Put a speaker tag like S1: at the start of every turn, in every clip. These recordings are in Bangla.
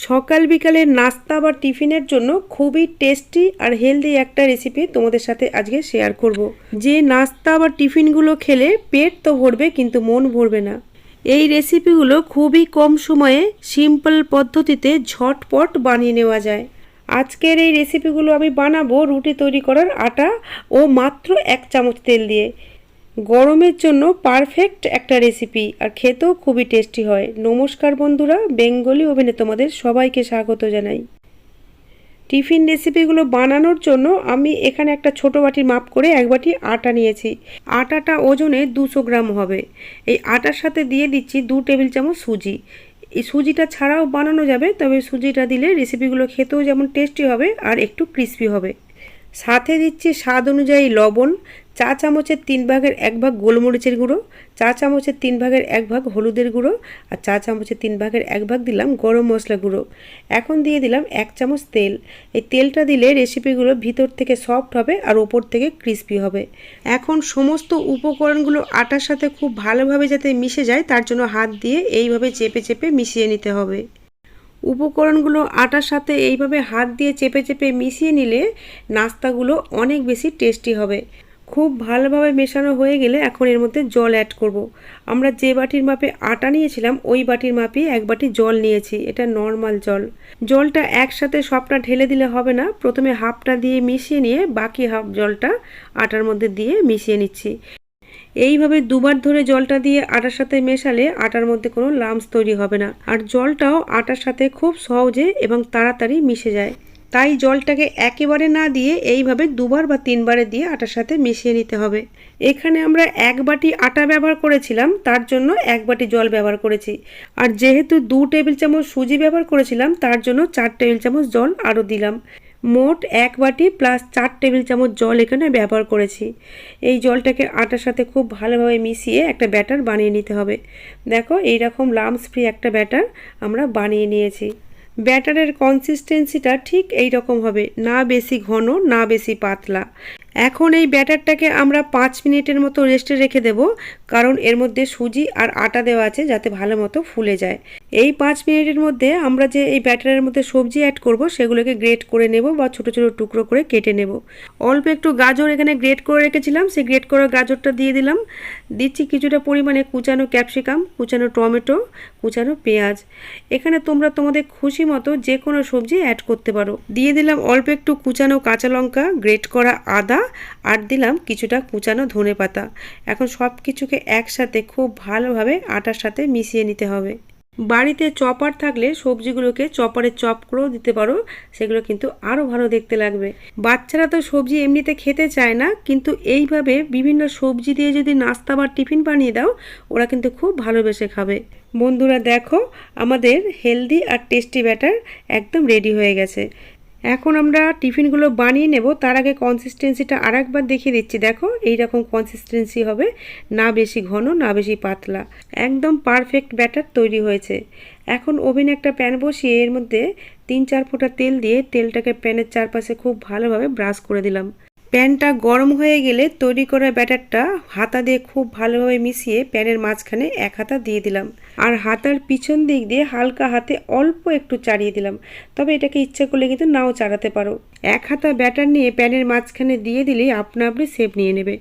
S1: সকাল বিকালের নাস্তা বা টিফিনের জন্য খুবই টেস্টি আর হেলদি একটা রেসিপি তোমাদের সাথে আজকে শেয়ার করব। যে নাস্তা বা টিফিনগুলো খেলে পেট তো ভরবে কিন্তু মন ভরবে না। এই রেসিপিগুলো খুবই কম সময়ে সিম্পল পদ্ধতিতে ঝটপট বানিয়ে নেওয়া যায়। আজকের এই রেসিপিগুলো আমি বানাবো রুটি তৈরি করার আটা ও মাত্র এক চামচ তেল দিয়ে। গরমের জন্য পারফেক্ট একটা রেসিপি আর খেতেও খুবই টেস্টি হয়। নমস্কার বন্ধুরা, বেঙ্গলি ওভেনে তোমাদের সবাইকে স্বাগত জানাই। টিফিন রেসিপিগুলো বানানোর জন্য আমি এখানে একটা ছোট বাটির মাপ করে এক বাটি আটা নিয়েছি। আটাটা ওজনে দুশো গ্রাম হবে। এই আটার সাথে দিয়ে দিচ্ছি দু টেবিল চামচ সুজি। এই সুজিটা ছাড়াও বানানো যাবে, তবে সুজিটা দিলে রেসিপিগুলো খেতেও যেমন টেস্টি হবে, আর একটু ক্রিস্পি হবে। সাথে দিচ্ছি স্বাদ অনুযায়ী লবণ, চা চামচের তিন ভাগের এক ভাগ গোলমরিচের গুঁড়ো, চা চামচের তিন ভাগের এক ভাগ হলুদের গুঁড়ো আর চা চামচের তিন ভাগের এক ভাগ দিলাম গরম মশলা গুঁড়ো। এখন দিয়ে দিলাম এক চামচ তেল। এই তেলটা দিলে রেসিপিগুলো ভিতর থেকে সফট হবে আর ওপর থেকে ক্রিস্পি হবে। এখন সমস্ত উপকরণগুলো আটার সাথে খুব ভালোভাবে যাতে মিশে যায়, তার জন্য হাত দিয়ে এইভাবে চেপে চেপে মিশিয়ে নিতে হবে। উপকরণগুলো আটার সাথে এইভাবে হাত দিয়ে চেপে চেপে মিশিয়ে নিলে নাস্তাগুলো অনেক বেশি টেস্টি হবে। খুব ভালোভাবে মেশানো হয়ে গেলে এখন এর মধ্যে জল অ্যাড করব। আমরা যে বাটির মাপে আটা নিয়েছিলাম, ওই বাটির মাপে এক বাটি জল নিয়েছি। এটা নর্মাল জল। জলটা একসাথে সবটা ঢেলে দিলে হবে না। প্রথমে হাফটা দিয়ে মিশিয়ে নিয়ে বাকি হাফ জলটা আটার মধ্যে দিয়ে মিশিয়ে নিচ্ছি। এইভাবে দুবার ধরে জলটা দিয়ে আটার সাথে মেশালে আটার মধ্যে কোনো লামস তৈরি হবে না। আর জলটাও আটার সাথে খুব সহজে এবং তাড়াতাড়ি মিশে যায়। তাই জলটাকে একেবারে না দিয়ে এইভাবে দুবার বা তিনবারে দিয়ে আটার সাথে মিশিয়ে নিতে হবে। এখানে আমরা এক বাটি আটা ব্যবহার করেছিলাম, তার জন্য এক বাটি জল ব্যবহার করেছি। আর যেহেতু দু টেবিল চামচ সুজি ব্যবহার করেছিলাম, তার জন্য চার টেবিল চামচ জল আরও দিলাম। মোট এক বাটি প্লাস চার টেবিল চামচ জল এখানে ব্যবহার করেছি। এই জলটাকে আটার সাথে খুব ভালোভাবে মিশিয়ে একটা ব্যাটার বানিয়ে নিতে হবে। দেখো, এইরকম লামস ফ্রি একটা ব্যাটার আমরা বানিয়ে নিয়েছি। ব্যাটারের কনসিস্টেন্সিটা ঠিক এই রকম হবে, না বেশি ঘন, না বেশি পাতলা। এখন এই ব্যাটারটাকে আমরা পাঁচ মিনিটের মতো রেস্টে রেখে দেব। কারণ এর মধ্যে সুজি আর আটা দেওয়া আছে যাতে ভালো মতো ফুলে যায়। এই পাঁচ মিনিটের মধ্যে আমরা যে এই ব্যাটারের মধ্যে সবজি অ্যাড করব, সেগুলোকে গ্রেট করে নেব বা ছোট ছোট টুকরো করে কেটে নেব। অল্প একটু গাজর এখানে গ্রেট করে রেখেছিলাম, সেই গ্রেট করা গাজরটা দিয়ে দিলাম। দিচ্ছি কিছুটা পরিমাণে কুচানো ক্যাপসিকাম কুচানো টমেটো, কুচানো পেঁয়াজ। এখানে তোমরা তোমাদের খুশি মতো যে কোনো সবজি অ্যাড করতে পারো। দিয়ে দিলাম অল্প একটু কুচানো কাঁচা লঙ্কা গ্রেট করা আদা, আর দিলাম কিছুটা কুচানো ধনে পাতা এখন সব কিছুকে একসাথে খুব ভালোভাবে আটার সাথে মিশিয়ে নিতে হবে। বাড়িতে চপার থাকলে সবজিগুলোকে চপারে চপ করেও দিতে পারো, সেগুলো কিন্তু আরও ভালো দেখতে লাগবে। বাচ্চারা তো সবজি এমনিতে খেতে চায় না, কিন্তু এইভাবে বিভিন্ন সবজি দিয়ে যদি নাস্তা বা টিফিন বানিয়ে দাও, ওরা কিন্তু খুব ভালোবেসে খাবে। বন্ধুরা দেখো, আমাদের হেলদি আর টেস্টি ব্যাটার একদম রেডি হয়ে গেছে। এখন আমরা টিফিনগুলো বানিয়ে নেব। তার আগে কনসিস্টেন্সিটা আর একবার দেখিয়ে দিচ্ছি। দেখো এই রকম কনসিস্টেন্সি হবে। না বেশি ঘন, না বেশি পাতলা। একদম পারফেক্ট ব্যাটার তৈরি হয়েছে। এখন ওভেনে একটা প্যান বসিয়ে এর মধ্যে তিন চার ফোঁটা তেল দিয়ে তেলটাকে প্যানের চারপাশে খুব ভালোভাবে ব্রাশ করে দিলাম। প্যানটা গরম হয়ে গেলে তৈরি করা ব্যাটারটা হাতা দিয়ে খুব ভালোভাবে মিশিয়ে প্যানের মাঝখানে এক হাতা দিয়ে দিলাম। আর হাতার পিছন দিক দিয়ে হালকা হাতে অল্প একটু চাড়িয়ে দিলাম। তবে এটাকে ইচ্ছা করলে কিন্তু নাও চাড়াতে পারো। এক হাতা ব্যাটার নিয়ে প্যানের মাঝখানে দিয়ে দিলেই আপনা আপনি সেপ নিয়ে নেবে।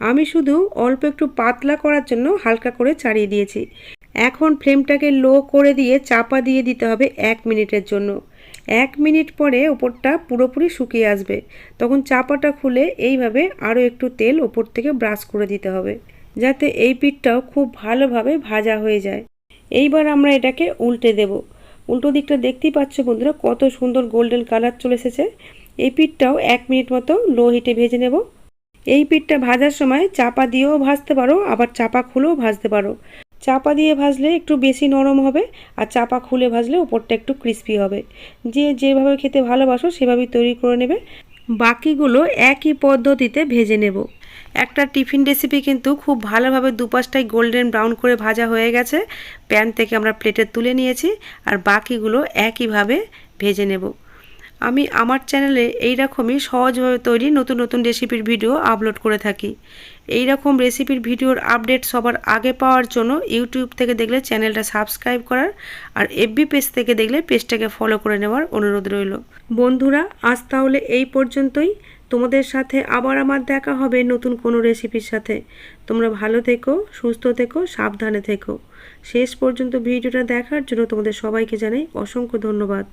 S1: আমি শুধু অল্প একটু পাতলা করার জন্য হালকা করে চাড়িয়ে দিয়েছি। এখন ফ্লেমটাকে লো করে দিয়ে চাপা দিয়ে দিতে হবে এক মিনিটের জন্য। এক মিনিট পরে ওপরটা পুরোপুরি শুকিয়ে আসবে। তখন চাপাটা খুলে এইভাবে আরও একটু তেল ওপর থেকে ব্রাশ করে দিতে হবে, যাতে এই পিঠটাও খুব ভালোভাবে ভাজা হয়ে যায়। এইবার আমরা এটাকে উল্টে দেব। উল্টো দিকটা দেখতেই পাচ্ছ বন্ধুরা, কত সুন্দর গোল্ডেন কালার চলে এসেছে। এই পিঠটাও এক মিনিট মতো লো হিটে ভেজে নেব। এই পিঠটা ভাজার সময় চাপা দিয়েও ভাজতে পারো, আবার চাপা খুলেও ভাজতে পারো। চাপা দিয়ে ভাজলে একটু বেশি নরম হবে আর চাপা খুলে ভাজলে ওপরটা একটু ক্রিস্পি হবে। যে যেভাবে খেতে ভালোবাসো সেভাবেই তৈরি করে নেবে। বাকিগুলো একই পদ্ধতিতে ভেজে নেব। একটা টিফিন রেসিপি কিন্তু খুব ভালোভাবে দুপাশটাই গোল্ডেন ব্রাউন করে ভাজা হয়ে গেছে। প্যান থেকে আমরা প্লেটে তুলে নিয়েছি আর বাকিগুলো একইভাবে ভেজে নেব। আমি আমার চ্যানেলে এই রকমই সহজভাবে তৈরি নতুন নতুন রেসিপির ভিডিও আপলোড করে থাকি। এই রকম রেসিপির ভিডিওর আপডেট সবার আগে পাওয়ার জন্য ইউটিউব থেকে দেখলে চ্যানেলটা সাবস্ক্রাইব করার আর এফবি পেজ থেকে দেখলে পেজটাকে ফলো করে নেওয়ার অনুরোধ রইল। বন্ধুরা, আজ তাহলে এই পর্যন্তই। তোমাদের সাথে আবার আমার দেখা হবে নতুন কোনো রেসিপির সাথে। তোমরা ভালো থেকো, সুস্থ থেকো, সাবধানে থেকো। শেষ পর্যন্ত ভিডিওটা দেখার জন্য তোমাদের সবাইকে জানাই অসংখ্য ধন্যবাদ।